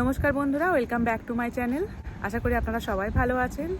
নমস্কার বন্ধুরা welcome back to my channel আশা করি আপনারা সবাই ভালো আছেন।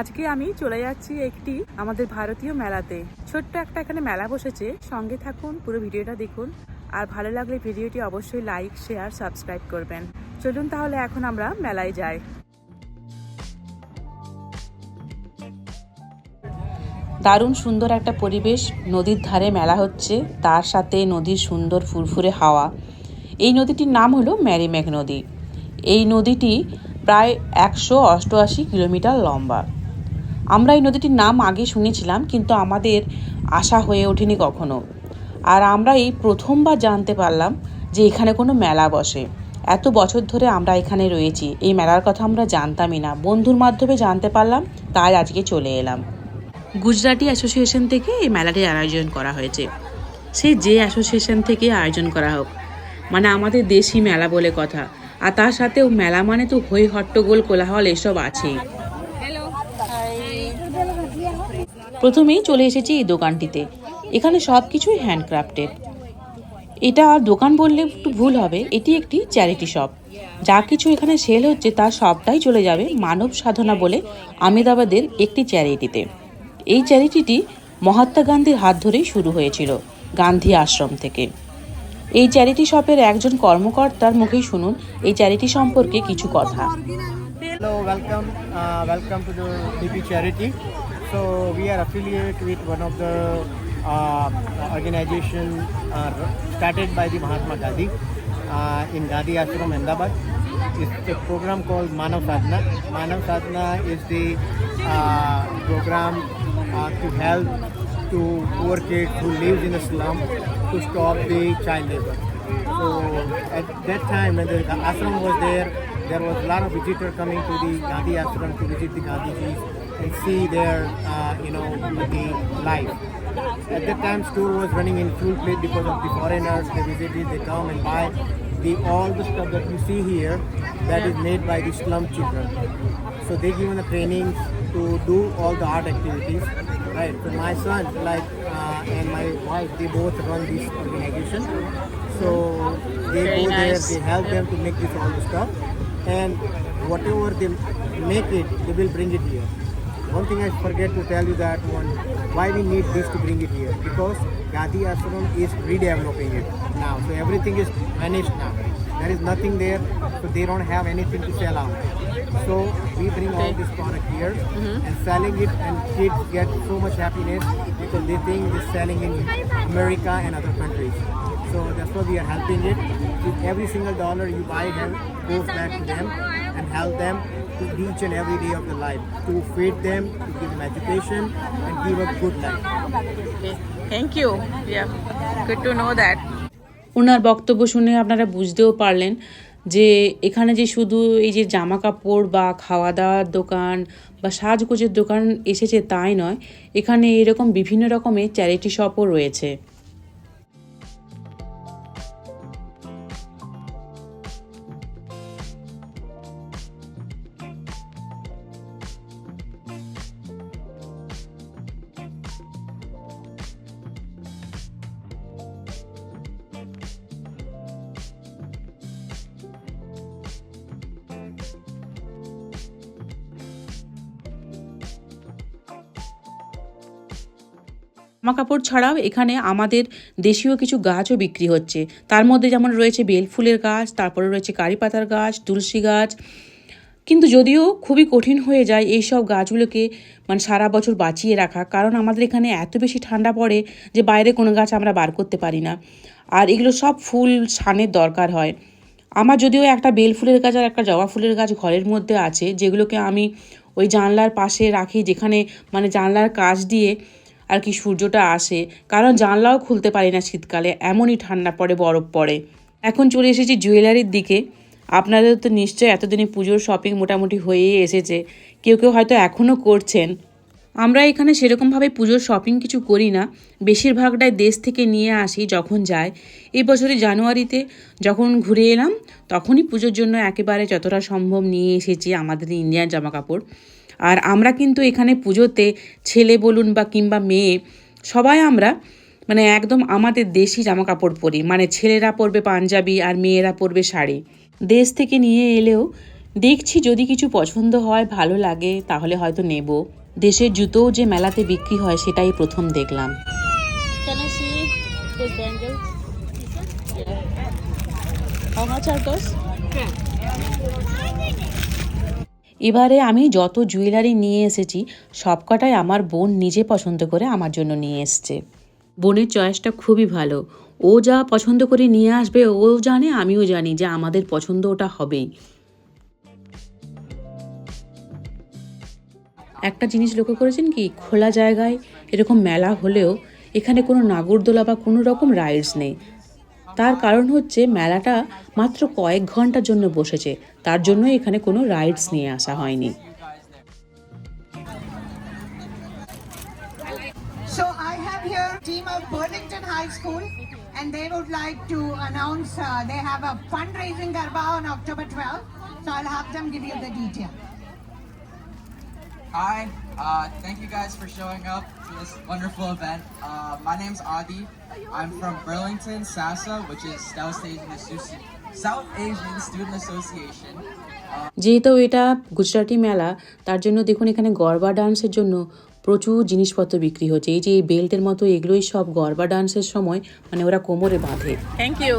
আজকে আমি চলে যাচ্ছি একটি আমাদের ভারতীয় মেলাতে। ছোট্ট একটা এখানে মেলা বসেছে, সঙ্গে থাকুন, পুরো ভিডিওটা দেখুন। আর ভালো লাগলে ভিডিওটি অবশ্যই লাইক শেয়ার সাবস্ক্রাইব করবেন। চলুন তাহলে এখন আমরা মেলায় যাই। দারুণ সুন্দর একটা পরিবেশ, নদীর ধারে মেলা হচ্ছে। তার সাথে নদীর সুন্দর ফুরফুরে হাওয়া। এই নদীটির নাম হলো ম্যারিম্যাক নদী। এই নদীটি প্রায় একশো অষ্টআশি কিলোমিটার লম্বা। আমরা এই নদীটির নাম আগে শুনেছিলাম, কিন্তু আমাদের আশা হয়ে ওঠেনি কখনো। আর আমরা এই প্রথমবার জানতে পারলাম যে এখানে কোনো মেলা বসে। এত বছর ধরে আমরা এখানে রয়েছি। এই মেলার কথা আমরা জানতামই না। বন্ধুর মাধ্যমে জানতে পারলাম, তাই আজকে চলে এলাম। গুজরাটি অ্যাসোসিয়েশন থেকে এই মেলাটির আয়োজন করা হয়েছে। সে যে অ্যাসোসিয়েশন থেকে আয়োজন করা হোক। মানে আমাদের দেশি মেলা বলে কথা। আর তার সাথেও মেলা মানে তো হই হট্টগোল কোলাহল এসব আছেই প্রথমেই চলে এসেছি এই দোকানটিতে। এখানে সব কিছুই হ্যান্ডক্রাফটেড। এটা আর দোকান বললে একটু ভুল হবে, এটি একটি চ্যারিটি শপ যা কিছু এখানে সেল হচ্ছে তার সবটাই চলে যাবে মানব সাধনা বলে আমেদাবাদের একটি চ্যারিটিতে এই চ্যারিটিটি মহাত্মা গান্ধীর হাত ধরেই শুরু হয়েছিল, গান্ধী আশ্রম থেকে। এই চ্যারিটি শপের একজন কর্মকর্তার মুখেই শুনুন এই চ্যারিটি সম্পর্কে কিছু কথা uh, to the DP Charity. So we are affiliate with one of the uh, organization uh, started by the Mahatma Gandhi uh, in Gandhi Ashram, Ahmedabad. It's a program called Manav Sadhana. Manav Sadhana is the uh, program uh, to help to poor kids who lives in to stop the child labor. So at that time when the ashram was there, there was a lot of visitors coming to the Gandhi ashram to visit the Gandhijis and see their, uh, you know, the life. At that time, store was running in full plate because of the foreigners. They visited, they come and buy the all the stuff that you see here that is made by the slum children. So they given the trainings to do all the art activities. Right. So my son, like, uh, and my wife, they both run this organization. So they Very go there, they help them to make this all the stuff, and whatever they make it, they will bring it here. One thing I forget to tell you that one, why we need this to bring it here? Because Gandhi Ashram is redeveloping it now. So everything is vanished now. There is nothing there, so they don't have anything to sell out. So we bring all this product here mm-hmm. and selling it, and kids get so much happiness because they think it's selling in America and other countries. So that's why we are helping it. With every single dollar you buy them goes back to them and help them to each and every day of their life to feed them, to give them education, and give a good life. Thank you good to know that ওনার বক্তব্য শুনে আপনারা বুঝতেও পারলেন যে এখানে যে শুধু এই যে জামা কাপড় বা খাওয়া দাওয়ার দোকান বা সাজগোজের দোকান এসেছে তাই নয় এখানে এরকম বিভিন্ন রকমের চ্যারিটি শপও রয়েছে। জামা কাপড় ছাড়াও এখানে আমাদের দেশীয় কিছু গাছও বিক্রি হচ্ছে। তার মধ্যে যেমন রয়েছে বেল ফুলের গাছ, তারপরে রয়েছে কারি পাতার গাছ, তুলসী গাছ। কিন্তু যদিও খুবই কঠিন হয়ে যায় এই সব গাছগুলোকে মানে সারা বছর বাঁচিয়ে রাখা, কারণ আমাদের এখানে এত বেশি ঠান্ডা পড়ে যে বাইরে কোনো গাছ আমরা বার করতে পারি না। আর এগুলো সব ফুল সানের দরকার হয়। আমার যদিও একটা বেল ফুলের গাছ আর একটা জবা ফুলের গাছ ঘরের মধ্যে আছে, যেগুলোকে আমি ওই জানলার পাশে রাখি, যেখানে মানে জানলার কাজ দিয়ে আর কি সূর্যটা আসে। কারণ জানলাও খুলতে পারি না শীতকালে, এমনই ঠান্ডা পড়ে, বরফ পড়ে। এখন চলে এসেছি জুয়েলারির দিকে। আপনাদের তো নিশ্চয়ই এতদিনে পুজোর শপিং মোটামুটি হয়েই এসেছে। কেউ কেউ হয়তো এখনও করছেন। আমরা এখানে সেরকমভাবে পুজোর শপিং কিছু করি না। বেশিরভাগটাই দেশ থেকে নিয়ে আসি যখন যায়। এই বছরে জানুয়ারিতে যখন ঘুরে এলাম, তখনই পুজোর জন্য একেবারে যতটা সম্ভব নিয়ে এসেছি আমাদের ইন্ডিয়ান জামা কাপড় আর আমরা কিন্তু এখানে পুজোতে ছেলে বলুন বা কিংবা মেয়ে সবাই আমরা মানে একদম আমাদের দেশি জামা কাপড় পরি মানে ছেলেরা পরবে পাঞ্জাবি আর মেয়েরা পরবে শাড়ি দেশ থেকে নিয়ে এলেও দেখছি যদি কিছু পছন্দ হয় ভালো লাগে তাহলে হয়তো নেব দেশের জুতোও যে মেলাতে বিক্রি হয় সেটাই প্রথম দেখলাম? Yeah. How much are those? এবারে আমি যত জুয়েলারি নিয়ে এসেছি, সবকটাই আমার বোন নিজে পছন্দ করে আমার জন্য নিয়ে এসছে। বোনের চয়েসটা খুবই ভালো। ও যা পছন্দ করে নিয়ে আসবে, ও জানে, আমিও জানি যে আমাদের পছন্দ ওটা হবেই। একটা জিনিস লক্ষ্য করেছেন কি? খোলা জায়গায় এরকম মেলা হলেও এখানে কোনো নাগরদোলা বা কোনো রকম রাইডস নেই। তার কারণ হচ্ছে মেলাটা মাত্র কয়েক ঘণ্টার জন্য বসেছে তার জন্য এখানে কোনো রাইডস নিয়ে আসা হয়নি So I have here team of Burlington High School and they would like to announce uh, they have a fundraising garba on October 12th. So I'll have them give you the detail. Hi, uh, thank you guys for showing up to this wonderful event. Uh, my name's Adi. I'm from Burlington, SASA, which is South Asian, Associ- South Asian Student Association. যেহেতু এটা গুজরাটি মেলা তার জন্য দেখুন এখানে গরবা ডান্সের জন্য প্রচুর জিনিসপত্র বিক্রি হচ্ছে এই যে এই বেল্টের মতো এগুলোই সব গরবা ডান্সের সময় মানে ওরা কোমরে বাঁধে Thank you.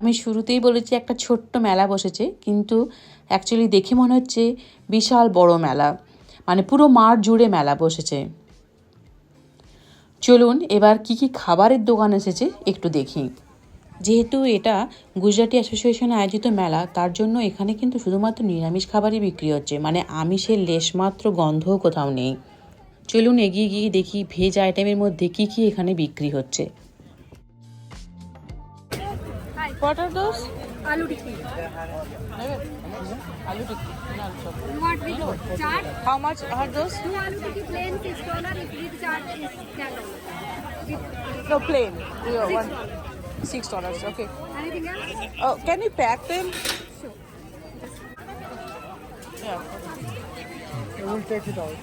আমি শুরুতেই বলেছি একটা ছোট্ট মেলা বসেছে, কিন্তু অ্যাকচুয়ালি দেখে মনে হচ্ছে বিশাল বড় মেলা। মানে পুরো মাঠ জুড়ে মেলা বসেছে। চলুন এবার কি কি খাবারের দোকান এসেছে একটু দেখি। যেহেতু এটা গুজরাটি অ্যাসোসিয়েশন আয়োজিত মেলা, তার জন্য এখানে কিন্তু শুধুমাত্র নিরামিষ খাবারই বিক্রি হচ্ছে। মানে আমিষের লেশমাত্র গন্ধও কোথাও নেই। চলুন এগিয়ে গিয়ে দেখি ভেজ আইটেমের মধ্যে কি কি এখানে বিক্রি হচ্ছে। What are those? Alu tikki. Alu tikki. What we do? Chaat. How much are those? Two tikki plain is dollar. If with chaat is. No plain. Six. Dollars. Six dollars. Okay. Anything else? Oh, can you pack them? Sure. Yeah. We will take it out.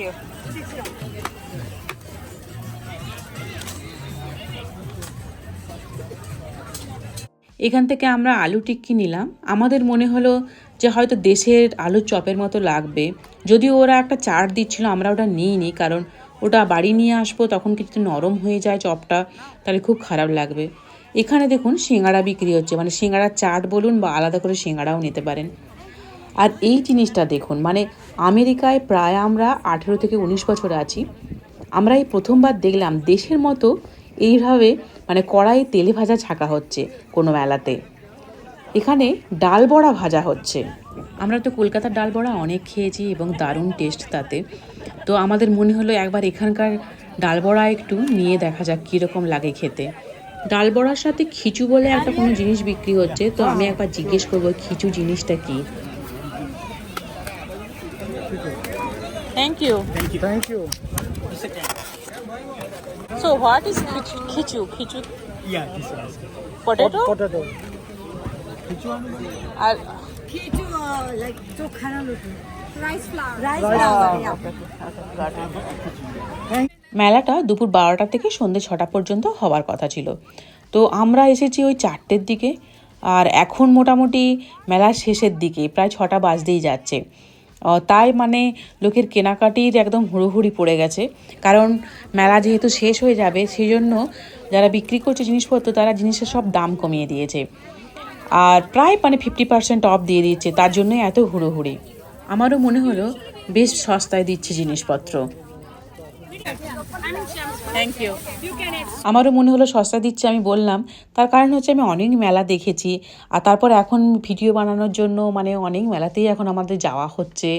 You. six dollar এখান থেকে আমরা আলু টিক্কি নিলাম। আমাদের মনে হলো যে হয়তো দেশের আলুর চপের মতো লাগবে। যদিও ওরা একটা চাট দিচ্ছিল, আমরা ওটা নিইনি, কারণ ওটা বাড়ি নিয়ে আসব, তখন কিছু নরম হয়ে যায় চপটা, তাহলে খুব খারাপ লাগবে। এখানে দেখুন সিঙ্গাড়া বিক্রি হচ্ছে মানে সিঙ্গাড়ার চাট বলুন বা আলাদা করে সিঙ্গাড়াও নিতে পারেন। আর এই জিনিসটা দেখুন মানে আমেরিকায় প্রায় আমরা আঠেরো থেকে উনিশ বছর আছি আমরা এই প্রথমবার দেখলাম দেশের মতো এইভাবে মানে কড়াই তেলে ভাজা ছাকা হচ্ছে কোনো মেলাতে। এখানে ডাল বড়া ভাজা হচ্ছে। আমরা তো কলকাতার ডাল বড়া অনেক খেয়েছি এবং দারুণ টেস্ট তাতে। তো আমাদের মনে হলো একবার এখানকার ডাল বড়া একটু নিয়ে দেখা যাক কীরকম লাগে খেতে। ডাল বড়ার সাথে খিচু বলে একটা কোনো জিনিস বিক্রি হচ্ছে, তো আমি একবার জিজ্ঞেস করব খিচু জিনিসটা কি? Thank you. Thank you. Thank you. So what is khichu? Khichu. Khichu. Yeah, this one. Potato. Potato. Which one? Or, like chokhana roti rice flour rice oh, flour yeah okay, okay. Got it. মেলাটা দুপুর বারোটা থেকে সন্ধ্যে ছটা পর্যন্ত হওয়ার কথা ছিল তো আমরা এসেছি ওই চারটের দিকে আর এখন মোটামুটি মেলার শেষের দিকে প্রায় ছটা বাজতেই যাচ্ছে তাই মানে লোকের কেনাকাটির একদম হুড়োহুড়ি পড়ে গেছে। কারণ মেলা যেহেতু শেষ হয়ে যাবে সেই জন্য যারা বিক্রি করছে জিনিসপত্র, তারা জিনিসের সব দাম কমিয়ে দিয়েছে। আর প্রায় মানে ফিফটি পার্সেন্ট অফ দিয়ে দিচ্ছে, তার জন্যই এত হুড়োহুড়ি। আমারও মনে হলো, বেশ সস্তায় দিচ্ছে জিনিসপত্র। You. আমারও মনে হলো সস্তা দিচ্ছে আমি বললাম। তার কারণ হচ্ছে আমি অনেক মেলা দেখেছি আর তারপর এখন ভিডিও বানানোর জন্য মানে অনেক মেলাতেই এখন আমাদের যাওয়া হচ্ছে।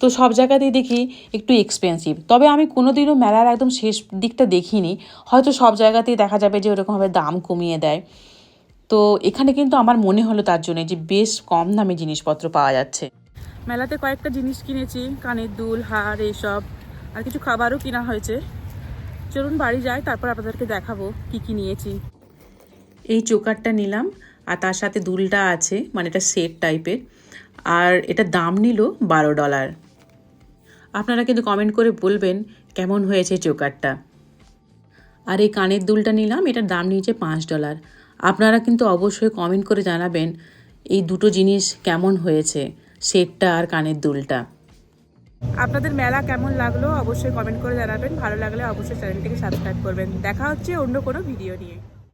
তো সব জায়গাতেই দেখি একটু এক্সপেন্সিভ তবে আমি কোনোদিনও মেলার একদম শেষ দিকটা দেখিনি। হয়তো সব জায়গাতেই দেখা যাবে যে ওরকমভাবে দাম কমিয়ে দেয়। তো এখানে কিন্তু আমার মনে হলো তার জন্য যে বেশ কম দামে জিনিসপত্র পাওয়া যাচ্ছে। মেলাতে কয়েকটা জিনিস কিনেছি কানের দুল হার এইসব। আর কিছু খাবারও কিনা হয়েছে। চলুন বাড়ি যাই, তারপর আপনাদেরকে দেখাবো কি কি নিয়েছি। এই চোকারটা নিলাম, আর তার সাথে দুলটা আছে মানে এটা সেট টাইপের আর এটা দাম নিল বারো ডলার। আপনারা কিন্তু কমেন্ট করে বলবেন কেমন হয়েছে চোকারটা। আর এই কানের দুলটা নিলাম, এটার দাম নিয়েছে পাঁচ ডলার। আপনারা কিন্তু অবশ্যই কমেন্ট করে জানাবেন, এই দুটো জিনিস কেমন হয়েছে, সেটটা আর কানের দুলটা। আপনাদের মেলা কেমন লাগল অবশ্যই কমেন্ট করে জানাবেন। ভালো লাগলে অবশ্যই চ্যানেলটিকে সাবস্ক্রাইব করবেন। দেখা হচ্ছে অন্য কোনো ভিডিও নিয়ে।